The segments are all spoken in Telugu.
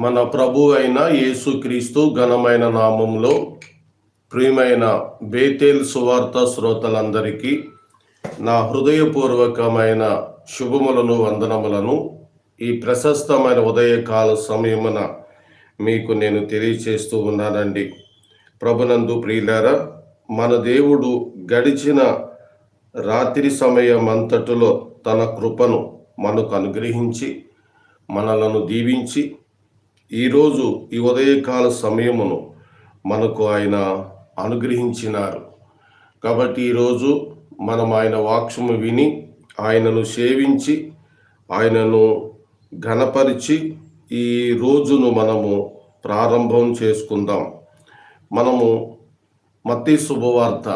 మన ప్రభు అయిన యేసుక్రీస్తు ఘనమైన నామంలో ప్రియమైన బేతేల్ సువార్త శ్రోతలందరికీ నా హృదయపూర్వకమైన శుభములను వందనములను ఈ ప్రశస్తమైన ఉదయకాల సమయమున మీకు నేను తెలియచేస్తూ ఉన్నానండి. ప్రభునందు ప్రియులారా మన దేవుడు గడిచిన రాత్రి సమయమంతటిలో తన కృపను మనకు అనుగ్రహించి మనలను దీవించి ఈరోజు ఈ ఉదయకాల సమయమును మనకు ఆయన అనుగ్రహించినారు. కాబట్టి ఈరోజు మనం ఆయన వాక్యము విని ఆయనను సేవించి ఆయనను ఘనపరిచి ఈ రోజును మనము ప్రారంభం చేసుకుందాం. మనము మత్తి శుభవార్త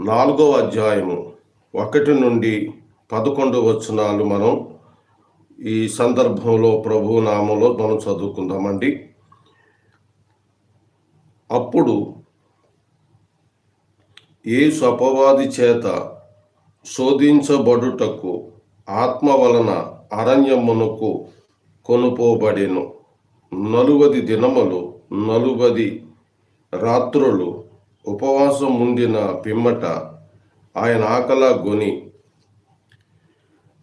నాలుగో అధ్యాయము ఒకటి నుండి పదకొండు వచనాలు మనం ఈ సందర్భంలో ప్రభు నామంలో మనం చదువుకుందామండి. అప్పుడు ఏ అపవాది చేత శోధించబడుటకు ఆత్మ వలన అరణ్యమునకు కొనుపోబడెను. నలువది దినములు నలువది రాత్రులు ఉపవాసం ఉండిన పిమ్మట ఆయన ఆకల గొని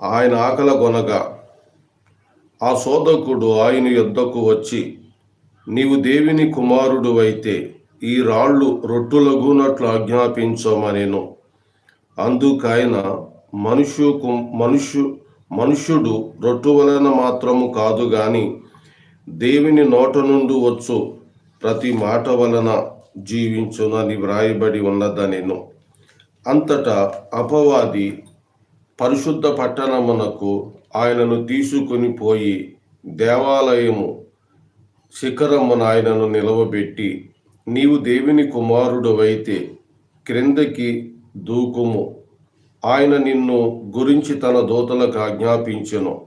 ఆయన ఆకల గొనగా ఆ శోధకుడు ఆయన యొద్దకు వచ్చి నీవు దేవుని కుమారుడు అయితే ఈ రాళ్ళు రొట్టులగునట్లు ఆజ్ఞాపించమనేను. అందుకైన మనుషు మనుష్యు మనుష్యుడు రొట్టు వలన మాత్రము కాదు గాని దేవుని నోట నుండి వచ్చు. ప్రతి మాట వలన జీవించునని వ్రాయబడి ఉన్నదనేను. అంతటా అపవాది పరిశుద్ధ పట్టణమునకు ఆయనను తీసుకుని పోయి దేవాలయము శిఖరమున ఆయనను నిలవబెట్టి నీవు దేవుని కుమారుడవైతే క్రిందకి దూకుము. ఆయన నిన్ను గురించి తన దూతలకు ఆజ్ఞాపించెను.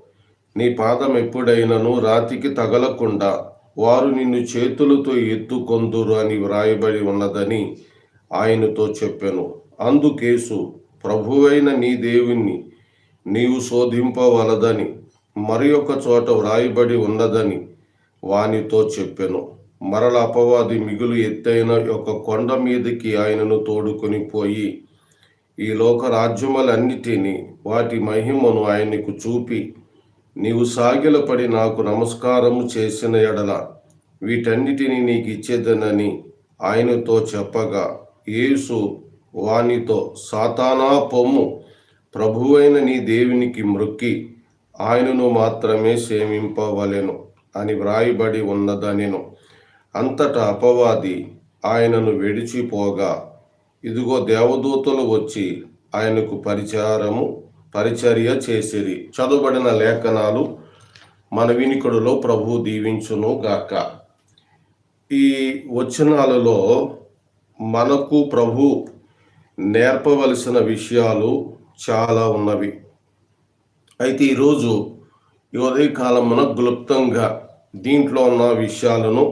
నీ పాదం ఎప్పుడైనను రాతికి తగలకుండా వారు నిన్ను చేతులతో ఎత్తుకొందురు అని వ్రాయబడి ఉన్నదని ఆయనతో చెప్పాను. అందుకేసు ప్రభువైన నీ దేవుణ్ణి నీవు శోధింపవలదని మరి ఒక చోట వ్రాయబడి ఉన్నదని వానితో చెప్పెను. మరల అపవాది మిగులు ఎత్తైన ఒక కొండ మీదకి ఆయనను తోడుకొని పోయి ఈ లోక రాజ్యములన్నిటినీ వాటి మహిమను ఆయనకు చూపి నీవు సాగిలపడి నాకు నమస్కారము చేసిన ఎడల వీటన్నిటినీ నీకు ఇచ్చేదనని ఆయనతో చెప్పగా యేసు వానితో సాతానా పొమ్ము ప్రభువైన నీ దేవునికి మృక్కి ఆయనను మాత్రమే సేవింపవలెను అని వ్రాయబడి ఉన్నదనెను. అంతటా అపవాది ఆయనను విడిచిపోగా ఇదిగో దేవదూతలు వచ్చి ఆయనకు పరిచారము పరిచర్య చేసిరి. చదువుబడిన లేఖనాలు మన వినికుడులో ప్రభు దీవించును గాక. ఈ వచనాలలో మనకు ప్రభు నేర్పవలసిన విషయాలు చాలా ఉన్నవి. అయితే ఈరోజు ఈ ఉదయకాలమున క్లుప్తంగా దీంట్లో ఉన్న విషయాలను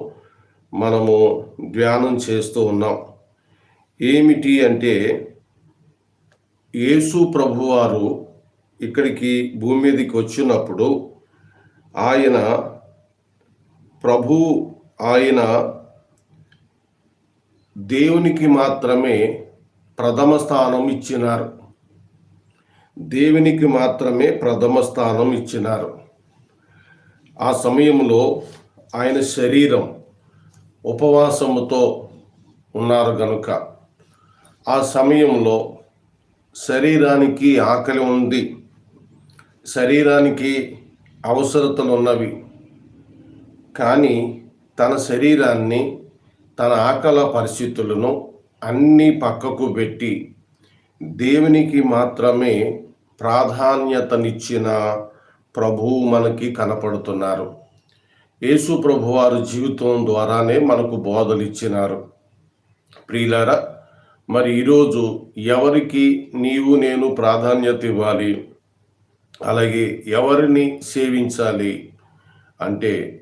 మనము ధ్యానం చేస్తూ ఉన్నాం. ఏమిటి అంటే యేసు ప్రభువారు ఇక్కడికి భూమి మీదకి వచ్చినప్పుడు ఆయన ప్రభు ఆయన దేవునికి మాత్రమే ప్రథమ స్థానం ఇచ్చినారు. దేవునికి మాత్రమే ప్రథమ స్థానం ఇచ్చినారు. ఆ సమయంలో ఆయన శరీరం ఉపవాసముతో ఉన్నారు గనుక. ఆ సమయంలో శరీరానికి ఆకలి ఉంది. శరీరానికి అవసరతలు ఉన్నవి కానీ తన శరీరాన్ని తన ఆకల పరిస్థితులను అన్నీ పక్కకు పెట్టి దేవునికి మాత్రమే ప్రాధాన్యతనిచ్చిన ప్రభువు మనకి కనపడుతున్నారు. యేసు ప్రభువారి జీవితం ద్వారానే మనకు బోధలు ఇచ్చినారు ప్రియులారా మరి ఈరోజు ఎవరికి నీవు నేను ప్రాధాన్యత ఇవ్వాలి? అలాగే ఎవరిని సేవించాలి? అంటే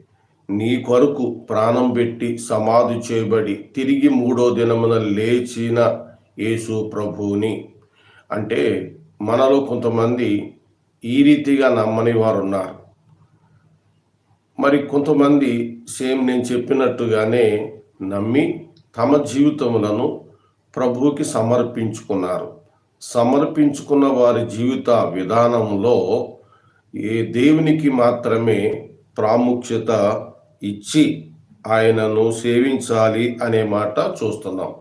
నీ కొరకు ప్రాణం పెట్టి సమాధి చేయబడి తిరిగి మూడో దినమున లేచిన యేసు ప్రభువుని. అంటే మనలో కొంతమంది ఈ రీతిగా నమ్మని వారు ఉన్నారు మరి కొంతమంది సేమ్ నేను చెప్పినట్టుగానే నమ్మి తమ జీవితములను ప్రభువుకి సమర్పించుకున్నారు. సమర్పించుకున్న వారి జీవిత విధానంలో ఏ దేవునికి మాత్రమే ప్రాముఖ్యత ఇచ్చి ఆయనను సేవించాలి అనే మాట చూస్తున్నాం.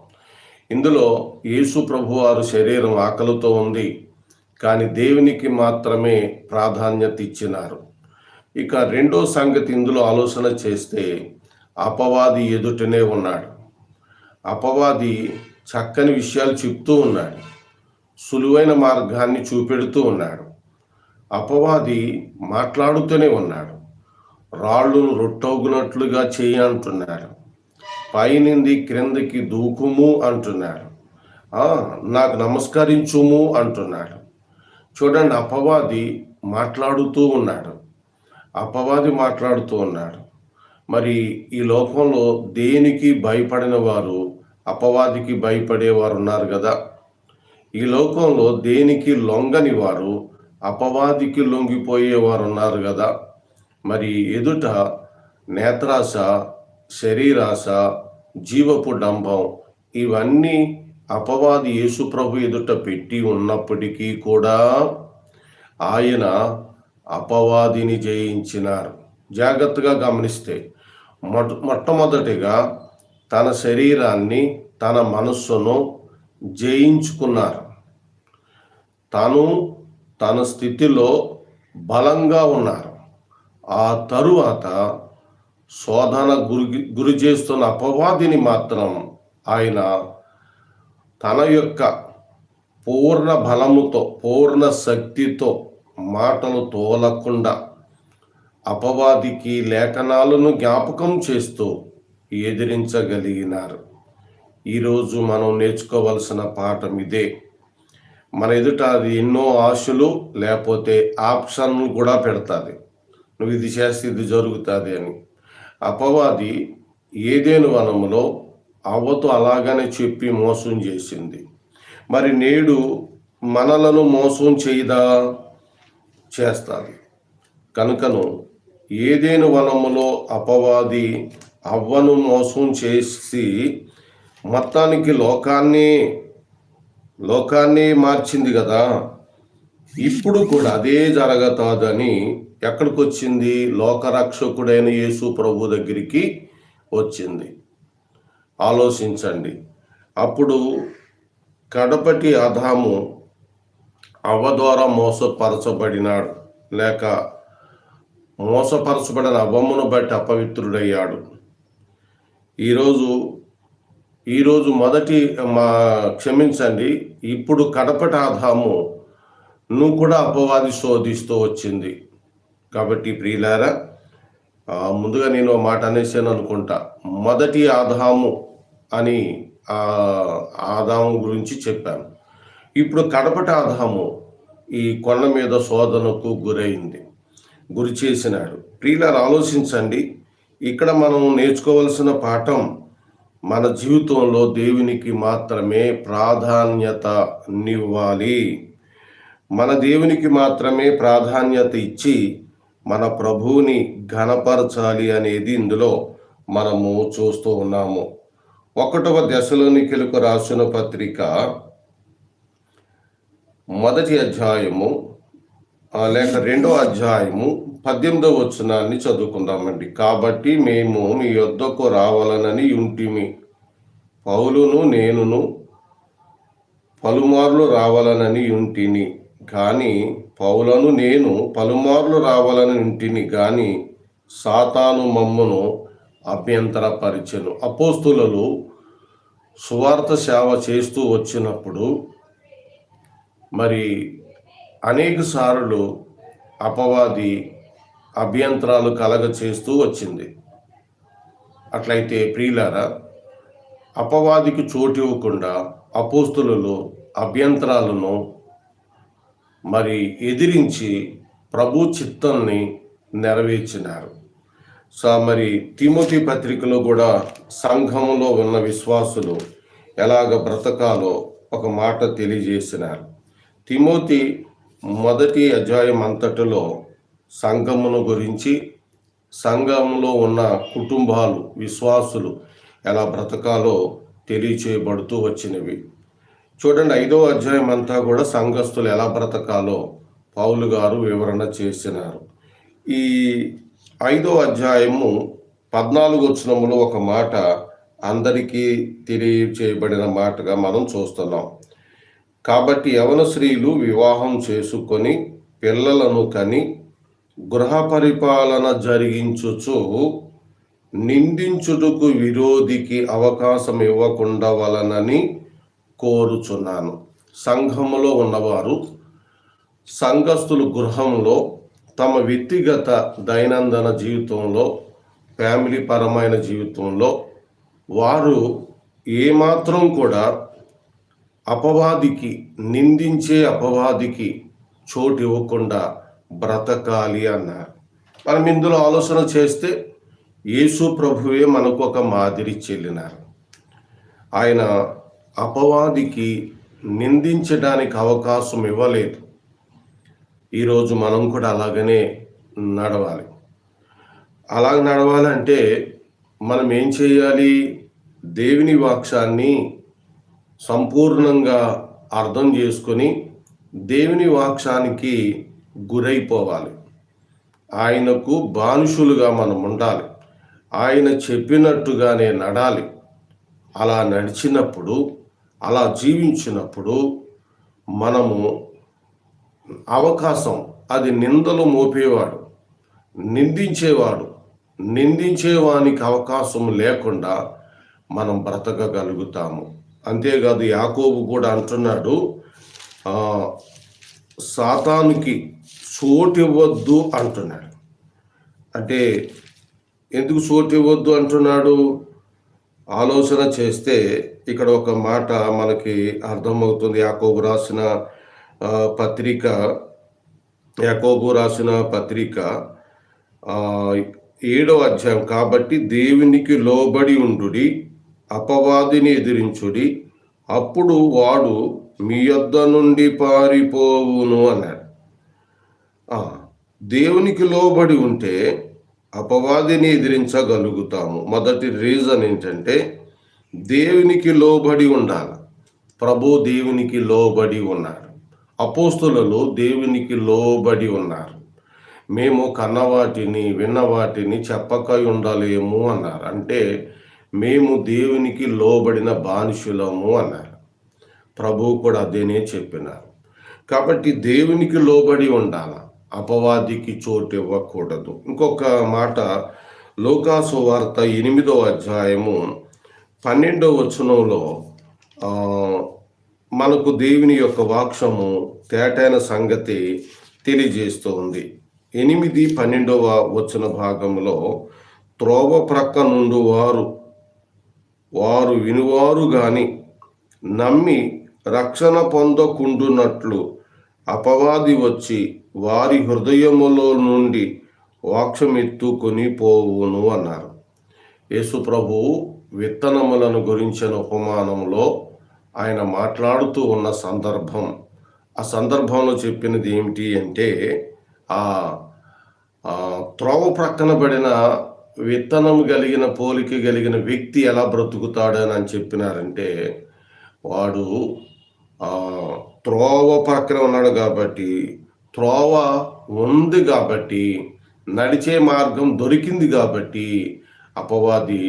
ఇందులో యేసు ప్రభు వారు శరీరం ఆకలితో ఉంది. కానీ దేవునికి మాత్రమే ప్రాధాన్యత ఇచ్చినారు. ఇక రెండో సంగతి ఇందులో ఆలోచన చేస్తే అపవాది ఎదుటనే ఉన్నాడు. అపవాది చక్కని విషయాలు చెప్తూ ఉన్నాడు. సులువైన మార్గాన్ని చూపెడుతూ ఉన్నాడు. అపవాది మాట్లాడుతూనే ఉన్నాడు. రాళ్ళు రొట్టవుగునట్లుగా చేయి అంటున్నాడు పైనింది క్రిందకి దూకుము అంటున్నాడు నాకు నమస్కరించుము అంటున్నాడు చూడండి అపవాది మాట్లాడుతూ ఉన్నాడు. అపవాది మాట్లాడుతూ ఉన్నాడు. మరి ఈ లోకంలో దేనికి భయపడిన వారు అపవాదికి భయపడేవారు ఉన్నారు కదా. ఈ లోకంలో దేనికి లొంగని వారు అపవాదికి లొంగిపోయేవారు ఉన్నారు కదా. మరి ఎదుట నేత్రాశ శరీరాశ జీవపు డంభం ఇవన్నీ అపవాది యేసుప్రభు ఎదుట పెట్టి ఉన్నప్పటికీ కూడా ఆయన అపవాదిని జయించినారు. జాగ్రత్తగా గమనిస్తే మొట్ట మొట్టమొదటిగా తన శరీరాన్ని తన మనస్సును జయించుకున్నారు. తను తన స్థితిలో బలంగా ఉన్నారు. ఆ తరువాత శోధన గురి గురి చేస్తున్న అపవాదిని మాత్రం ఆయన తన యొక్క పూర్ణ బలముతో పూర్ణ శక్తితో మాటలు తోలకుండా అపవాదికి లేఖనాలను జ్ఞాపకం చేస్తూ ఎదిరించగలిగినారు. ఈరోజు మనం నేర్చుకోవలసిన పాఠం ఇదే. మన ఎదుట అది ఎన్నో ఆశలు లేకపోతే ఆప్షన్లు కూడా పెడతాది. నువ్వు ఇది చేస్తే ఇది జరుగుతుంది అని. అపవాది ఏదేను వనములో అవ్వతో అలాగనే చెప్పి మోసం చేసింది. మరి నేడు మనలను మోసం చేయదా? చేస్తారు కనుకను ఏదేను వనములో అపవాది అవ్వను మోసం చేసి మొత్తానికి లోకాన్ని లోకాన్ని మార్చింది కదా? ఇప్పుడు కూడా అదే జరగతాదని ఎక్కడికి వచ్చింది లోకరక్షకుడైన యేసు ప్రభు దగ్గరికి వచ్చింది. ఆలోచించండి. అప్పుడు కడపటి అధాము అవ్వ ద్వారా మోసపరచబడినాడు. లేక మోసపరచబడిన అవ్వమును బట్టి అపవిత్రుడయ్యాడు. ఈరోజు ఈరోజు మొదటి మా క్షమించండి. ఇప్పుడు కడపటి ఆధాము నువ్వు కూడా అపవాది శోధిస్తూ వచ్చింది. కాబట్టి ప్రియులారా ముందుగా నేను మాట అనేసాను అనుకుంటా. మొదటి ఆధాము అని ఆ ఆదాము గురించి చెప్పాను. ఇప్పుడు కడపటి ఆదాము ఈ కొండ మీద శోధనకు గురైంది. గురి చేసినాడు. ప్రియులారు ఆలోచించండి. ఇక్కడ మనం నేర్చుకోవలసిన పాఠం మన జీవితంలో దేవునికి మాత్రమే ప్రాధాన్యత నివ్వాలి. మన దేవునికి మాత్రమే ప్రాధాన్యత ఇచ్చి మన ప్రభువుని ఘనపరచాలి అనేది ఇందులో మనము చూస్తూ ఉన్నాము. ఒకటవ దశలోనికెలకు రాసిన పత్రిక మొదటి అధ్యాయము లేక రెండో అధ్యాయము పద్దెనిమిదవ వచనాన్ని చదువుకుందామండి. కాబట్టి మేము మీ యొద్దకు రావాలనని ఉంటిమి. పౌలును నేనును పలుమార్లు రావాలనని ఉంటిని. కానీ పౌలను నేను పలుమార్లు రావాలని ఉంటిని. కానీ సాతాను మమ్మను అభ్యంతరపరిచెను అపోస్తులలో సువార్త సేవ చేస్తూ వచ్చినప్పుడు మరి అనేక సార్లు అపవాది అభ్యంతరాలు కలగ చేస్తూ వచ్చింది. అట్లయితే ప్రియులారా అపవాదికి చోటు ఇవ్వకుండా అపోస్తులలో అభ్యంతరాలను మరి ఎదిరించి ప్రభు చిత్తాన్ని నెరవేర్చినారు. సో మరి తిమోతి పత్రికలో కూడా సంఘంలో ఉన్న విశ్వాసులు ఎలాగ బ్రతకాలో ఒక మాట తెలియజేసినారు. తిమోతి మొదటి అధ్యాయం అంతటిలో సంఘమును గురించి సంఘంలో ఉన్న కుటుంబాలు విశ్వాసులు ఎలా బ్రతకాలో తెలియచేయబడుతూ వచ్చినవి. చూడండి ఐదో అధ్యాయం అంతా కూడా సంఘస్థులు ఎలా బ్రతకాలో పౌలు గారు వివరణ చేసినారు. ఈ ఐదో అధ్యాయము పద్నాలుగు వచనములో ఒక మాట అందరికీ తెలియచేయబడిన మాటగా మనం చూస్తున్నాం. కాబట్టి యవన స్త్రీలు వివాహం చేసుకొని పిల్లలను కని గృహ పరిపాలన జరిగించుచు నిందించుటకు విరోధికి అవకాశం ఇవ్వకుండా వలనని కోరుచున్నాను. సంఘములో ఉన్నవారు సంఘస్థులు గృహంలో తమ వ్యక్తిగత దైనందిన జీవితంలో ఫ్యామిలీ పరమైన జీవితంలో వారు ఏమాత్రం కూడా అపవాదికి నిందించే అపవాదికి చోటు ఇవ్వకుండా బ్రతకాలి అన్నారు. మనం ఇందులో ఆలోచన చేస్తే యేసు ప్రభువే మనకు ఒక మాదిరి చెల్లినారు. ఆయన అపవాదికి నిందించడానికి అవకాశం ఇవ్వలేదు. ఈరోజు మనం కూడా అలాగనే నడవాలి. అలా నడవాలంటే మనం ఏం చేయాలి? దేవుని వాక్యాన్ని సంపూర్ణంగా అర్థం చేసుకొని దేవుని వాక్యానికి గురైపోవాలి. ఆయనకు బానిసులుగా మనం ఉండాలి. ఆయన చెప్పినట్టుగానే నడాలి. అలా నడిచినప్పుడు అలా జీవించినప్పుడు మనము అవకాశం అది నిందలు మోపేవాడు నిందించేవాడు నిందించేవానికి అవకాశం లేకుండా మనం బ్రతకగలుగుతాము. అంతేకాదు యాకోబు కూడా అంటున్నాడు సాతానికి చోటివ్వద్దు అంటున్నాడు. అంటే ఎందుకు చోటు ఇవ్వద్దు అంటున్నాడు? ఆలోచన చేస్తే ఇక్కడ ఒక మాట మనకి అర్థమవుతుంది. యాకోబు రాసిన పత్రిక యాకోబు రాసిన పత్రిక ఏడో అధ్యాయం కాబట్టి దేవునికి లోబడి ఉండుడి అపవాదిని ఎదిరించుడి అప్పుడు వాడు మీ యొద్ద నుండి పారిపోవును అన్నాడు. దేవునికి లోబడి ఉంటే అపవాదిని ఎదిరించగలుగుతాము. మొదటి రీజన్ ఏంటంటే దేవునికి లోబడి ఉండాలి. ప్రభు దేవునికి లోబడి ఉన్నారు. అపోస్తులలో దేవునికి లోబడి ఉన్నారు. మేము కన్నవాటిని విన్నవాటిని చెప్పక ఉండలేము అన్నారు. అంటే మేము దేవునికి లోబడిన బానిసులము అన్నారు. ప్రభువు కూడా అదేనే చెప్పినారు. కాబట్టి దేవునికి లోబడి ఉండాల? అపవాదికి చోటు ఇవ్వకూడదు. ఇంకొక మాట లోకాసు వార్త ఎనిమిదో అధ్యాయము పన్నెండో వచనంలో మనకు దేవుని యొక్క వాక్షము తేటైన సంగతి తెలియజేస్తోంది ఎనిమిది పన్నెండవ వచ్చిన భాగంలో త్రోవ ప్రక్క నుండి వారు వారు వినువారు గాని నమ్మి రక్షణ పొందకుండునట్లు అపవాది వచ్చి వారి హృదయములో నుండి వాక్షమెత్తుకొని పోవును అన్నారు. యేసు విత్తనములను గురించిన ఉపమానంలో ఆయన మాట్లాడుతూ ఉన్న సందర్భం. ఆ సందర్భంలో చెప్పినది ఏమిటి అంటే ఆ త్రోవ ప్రక్కన పడిన విత్తనం కలిగిన పోలిక కలిగిన వ్యక్తి ఎలా బ్రతుకుతాడని అని చెప్పినారంటే వాడు త్రోవ ప్రక్కన ఉన్నాడు కాబట్టి త్రోవ ఉంది కాబట్టి నడిచే మార్గం దొరికింది కాబట్టి అపవాది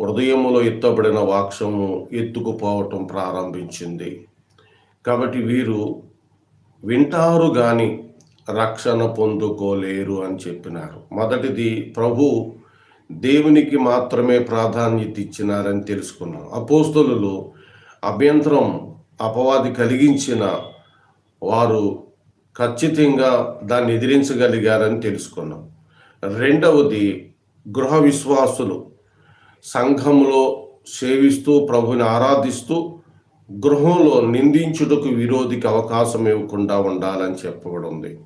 హృదయములో ఎత్తబడిన వాక్షము ఎత్తుకుపోవటం ప్రారంభించింది. కాబట్టి వీరు వింటారు గాని రక్షణ పొందుకోలేరు అని చెప్పినారు. మొదటిది ప్రభు దేవునికి మాత్రమే ప్రాధాన్యత ఇచ్చినారని తెలుసుకున్నాం. అపోస్తులు అభ్యంతరం అపవాది కలిగించిన వారు ఖచ్చితంగా దాన్ని ఎదిరించగలిగారని తెలుసుకున్నాం. రెండవది గృహ విశ్వాసులు. సంఘంలో సేవిస్తూ ప్రభుని ఆరాధిస్తూ గృహంలో నిందించుటకు విరోధికి అవకాశం ఇవ్వకుండా ఉండాలని చెప్పబడి ఉంది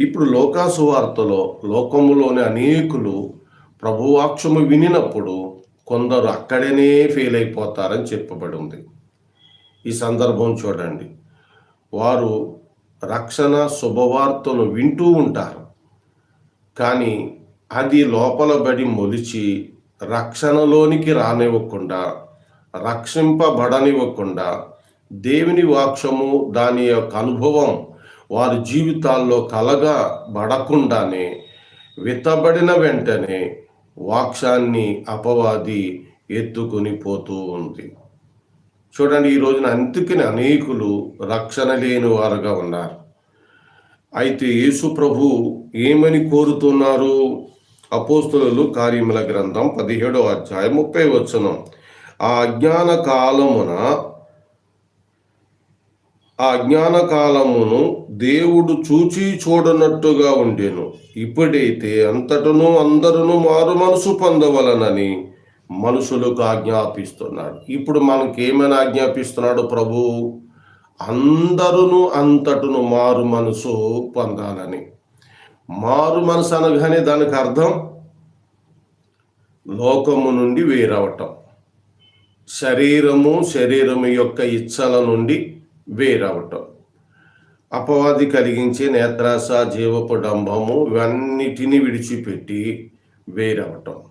ఇప్పుడు లోకాసు వార్తలో లోకములోని అనేకులు ప్రభువాక్షము వినినప్పుడు కొందరు అక్కడనే ఫెయిల్ అయిపోతారని చెప్పబడి ఉంది ఈ సందర్భం చూడండి. వారు రక్షణ శుభవార్తను వింటూ ఉంటారు. కానీ అది లోపల బడి మొలిచి రక్షణలోనికి రానివ్వకుండా రక్షింపబడనివ్వకుండా దేవుని వాక్షము దాని యొక్క అనుభవం వారి జీవితాల్లో కలగబడకుండానే విత్తబడిన వెంటనే వాక్షాన్ని అపవాది ఎత్తుకొని పోతూ ఉంది. చూడండి ఈ రోజున అందుకని అనేకులు రక్షణ లేని వారుగా ఉన్నారు. అయితే యేసు ప్రభు ఏమని కోరుతున్నారు? అపోస్తులు కార్యముల గ్రంథం పదిహేడో అధ్యాయం ముప్పై వచనం. ఆ అజ్ఞాన కాలమున ఆ అజ్ఞాన కాలమును దేవుడు చూచి చూడనట్టుగా ఉండెను. ఇప్పుడైతే అంతటను అందరును మారు మనసు పొందవలనని మనుషులకు ఆజ్ఞాపిస్తున్నాడు. ఇప్పుడు మనకి ఏమైనా ఆజ్ఞాపిస్తున్నాడు ప్రభు? అందరును అంతటును మారు మనసు పొందాలని. మారు మనసు అనగానే దానికి అర్థం లోకము నుండి వేరవటం. శరీరము శరీరము యొక్క ఇచ్చల నుండి వేరవటం. అపవాది కలిగించే నేత్రాస జీవపు డంభము ఇవన్నిటిని విడిచిపెట్టి వేరవటం.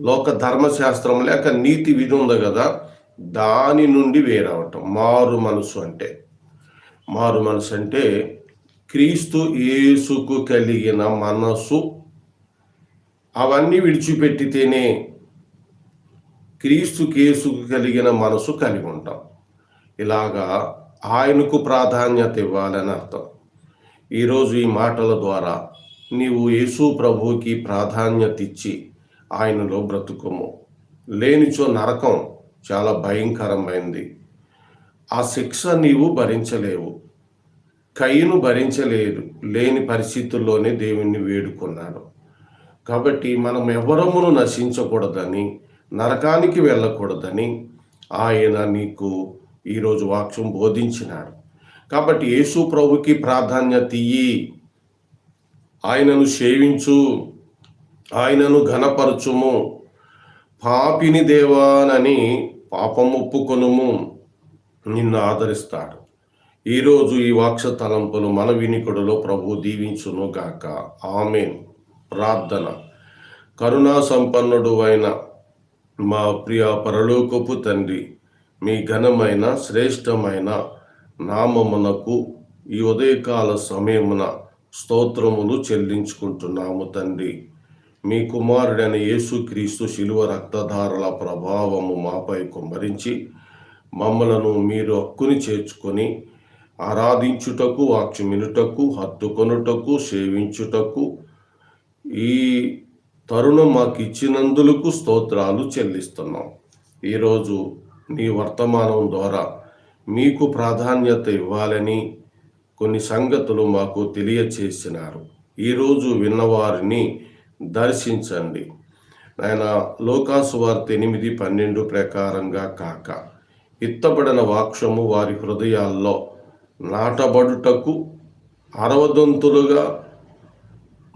లోక ధర్మశాస్త్రం లేక నీతి విధి ఉంది కదా దాని నుండి వేరవటం. మారు మనసు అంటే మారు మనసు అంటే క్రీస్తు యేసుకు కలిగిన మనసు అవన్నీ విడిచిపెట్టితేనే క్రీస్తు కేసుకు కలిగిన మనసు కలిగి ఉంటాం. ఇలాగా ఆయనకు ప్రాధాన్యత ఇవ్వాలని అర్థం. ఈరోజు ఈ మాటల ద్వారా నీవు యేసు ప్రభువుకి ప్రాధాన్యత ఇచ్చి ఆయనలో బ్రతుకుము. లేనిచో నరకం చాలా భయంకరమైంది. ఆ శిక్ష నీవు భరించలేవు. కయ్యను భరించలేదు లేని పరిస్థితుల్లోనే దేవుణ్ణి వేడుకున్నాడు కాబట్టి మనం ఎవరమును నశించకూడదని నరకానికి వెళ్ళకూడదని ఆయన నీకు ఈరోజు వాక్యం బోధించినాడు. కాబట్టి యేసు ప్రభుకి ప్రాధాన్యత ఇయ్యి ఆయనను సేవించు ఆయనను ఘనపరచుము. పాపిని దేవానని పాపం ఒప్పుకొనుము. నిన్ను ఆదరిస్తాడు. ఈరోజు ఈ వాక్ష తలంపులు మన వినికుడులో ప్రభు దీవించును గాక. ఆమెన్. ప్రార్థన. కరుణా సంపన్నుడు అయిన మా ప్రియ పరలోకపు తండ్రి మీ ఘనమైన శ్రేష్టమైన నామమునకు ఈ ఉదయకాల సమయమున స్తోత్రములు చెల్లించుకుంటున్నాము తండ్రి. మీ కుమారుడైన యేసుక్రీస్తు శిలువ రక్తధారల ప్రభావము మాపై కుమ్మరించి మమ్మలను మీరు హక్కుని చేర్చుకొని ఆరాధించుటకు వాక్యమినుటకు హత్తుకొనుటకు సేవించుటకు ఈ తరుణం మాకు ఇచ్చినందులకు స్తోత్రాలు చెల్లిస్తున్నాం. ఈరోజు నీ వర్తమానం ద్వారా మీకు ప్రాధాన్యత ఇవ్వాలని కొన్ని సంగతులు మాకు తెలియచేసినారు. ఈరోజు విన్నవారిని దర్శించండి. ఆయన లోకాసు వార్త ఎనిమిది పన్నెండు ప్రకారంగా కాక ఇత్తబడిన వాక్షము వారి హృదయాల్లో నాటబడుటకు అరవదంతులుగా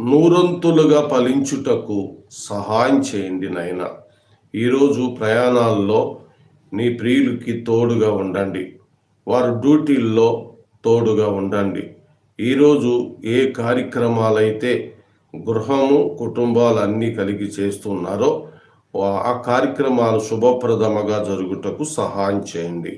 నూరంతులుగా ఫలించుటకు సహాయం చేయండి నాయన. ఈరోజు ప్రయాణాల్లో నీ ప్రియులకి తోడుగా ఉండండి. వారు డ్యూటీల్లో తోడుగా ఉండండి. ఈరోజు ఏ కార్యక్రమాలైతే గృహము కుటుంబాలు అన్నీ కలిగి చేస్తున్నారో ఆ కార్యక్రమాలు శుభప్రదముగా జరుగుటకు సహాయం చేయండి.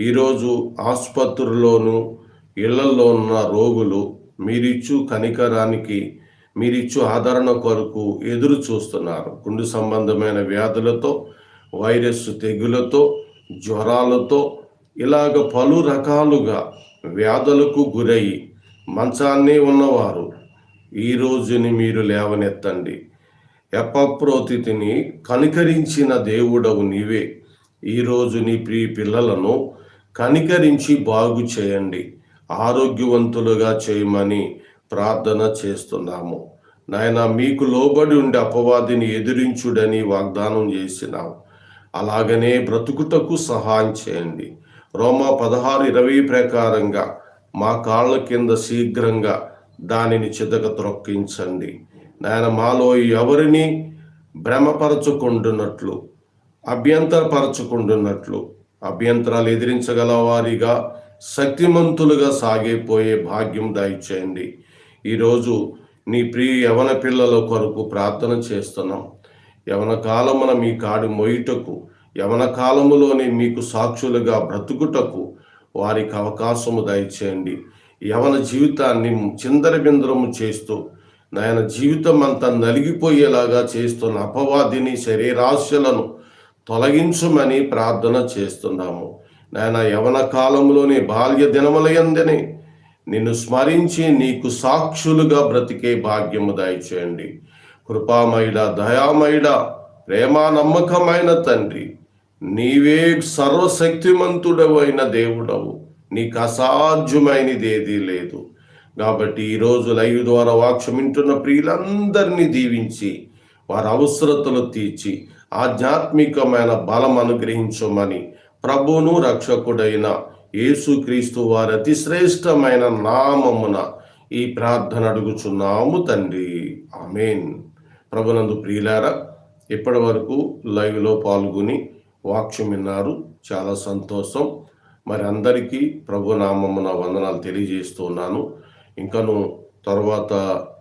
ఈరోజు ఆసుపత్రుల్లోనూ ఇళ్ళలో ఉన్న రోగులు మీరిచ్చు కనికరానికి మీరిచ్చు ఆదరణ కొరకు ఎదురు చూస్తున్నారు. గుండె సంబంధమైన వ్యాధులతో వైరస్ తెగులతో జ్వరాలతో ఇలాగ పలు రకాలుగా వ్యాధులకు గురయ్యి మంచాన్నే ఉన్నవారు. ఈ రోజుని మీరు లేవనెత్తండి. ఎపప్రోతిని కనికరించిన దేవుడవు నీవే. ఈరోజు నీ ప్రియ పిల్లలను కనికరించి బాగు చేయండి. ఆరోగ్యవంతులుగా చేయమని ప్రార్థన చేస్తున్నాము. నాయన మీకు లోబడి ఉండే అపవాదిని ఎదిరించుడని వాగ్దానం చేసినావు అలాగనే బ్రతుకుటకు సహాయం చేయండి. రోమా పదహారు ఇరవై ప్రకారంగా మా కాళ్ళ కింద శీఘ్రంగా దానిని చితక త్రొక్కించండి. నాయన మాలో ఎవరిని భ్రమపరచుకుంటున్నట్లు అభ్యంతరపరచుకుంటున్నట్లు అభ్యంతరాలు ఎదిరించగల వారిగా శక్తిమంతులుగా సాగిపోయే భాగ్యం దయచేయండి. ఈరోజు నీ ప్రియ యవన పిల్లల కొరకు ప్రార్థన చేస్తున్నాం. యవన కాలమున మీ కాడు మొయ్యుటకు యవన కాలములోనే మీకు సాక్షులుగా బ్రతుకుటకు వారికి అవకాశము దయచేయండి. యవన జీవితాన్ని చిందరబిందరము చేస్తూ నాయన జీవితం అంతా నలిగిపోయేలాగా చేస్తున్న అపవాదిని శరీరాశలను తొలగించుమని ప్రార్థన చేస్తున్నాము. నాయన యవన కాలంలోనే బాల్య దినములయందని నిన్ను స్మరించి నీకు సాక్షులుగా బ్రతికే భాగ్యము దయచేయండి. కృపామయుడ దయామయుడ ప్రేమా నమ్మకమైన తండ్రి నీవే సర్వశక్తిమంతుడవైన దేవుడవు. నీకు అసాధ్యమైనది ఏదీ లేదు. కాబట్టి ఈరోజు లైవ్ ద్వారా వాక్షమింటున్న ప్రియులందరినీ దీవించి వారి అవసరతలు తీర్చి ఆధ్యాత్మికమైన బలం అనుగ్రహించమని ప్రభును రక్షకుడైన యేసుక్రీస్తు వారి అతి శ్రేష్టమైన నామమున ఈ ప్రార్థన అడుగుచున్నాము తండ్రి. ఆమెన్. ప్రభునందు ప్రియులారా ఇప్పటి వరకు లైవ్లో పాల్గొని వాక్యం విన్నారు. చాలా సంతోషం. మరి అందరికీ ప్రభు నామమున వందనాలు తెలియజేస్తున్నాను ఇంకను తర్వాత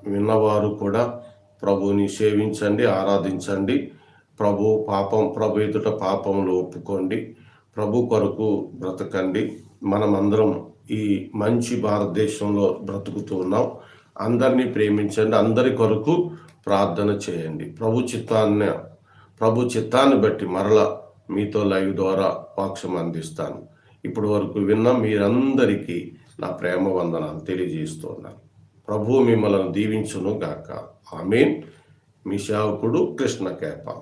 విన్నవారు కూడా ప్రభుని సేవించండి ఆరాధించండి. ప్రభు పాపం ప్రభు ఎదుట పాపములు ఒప్పుకోండి. ప్రభు కొరకు బ్రతకండి. మనమందరం ఈ మంచి భారతదేశంలో బ్రతుకుతూ ఉన్నాం. అందరినీ ప్రేమించండి. అందరి కొరకు ప్రార్థన చేయండి. ప్రభు చిత్తాన్ని ప్రభు చిత్తాన్ని బట్టి మరల మీతో లైవ్ ద్వారా వాక్యం అందిస్తాను. ఇప్పటి వరకు విన్న మీరందరికీ నా ప్రేమ వందనాలు తెలియజేస్తున్నాను. ప్రభు మిమ్మల్ని దీవించును గాక. ఆమెన్. మీ సేవకుడు కృష్ణ కేపాం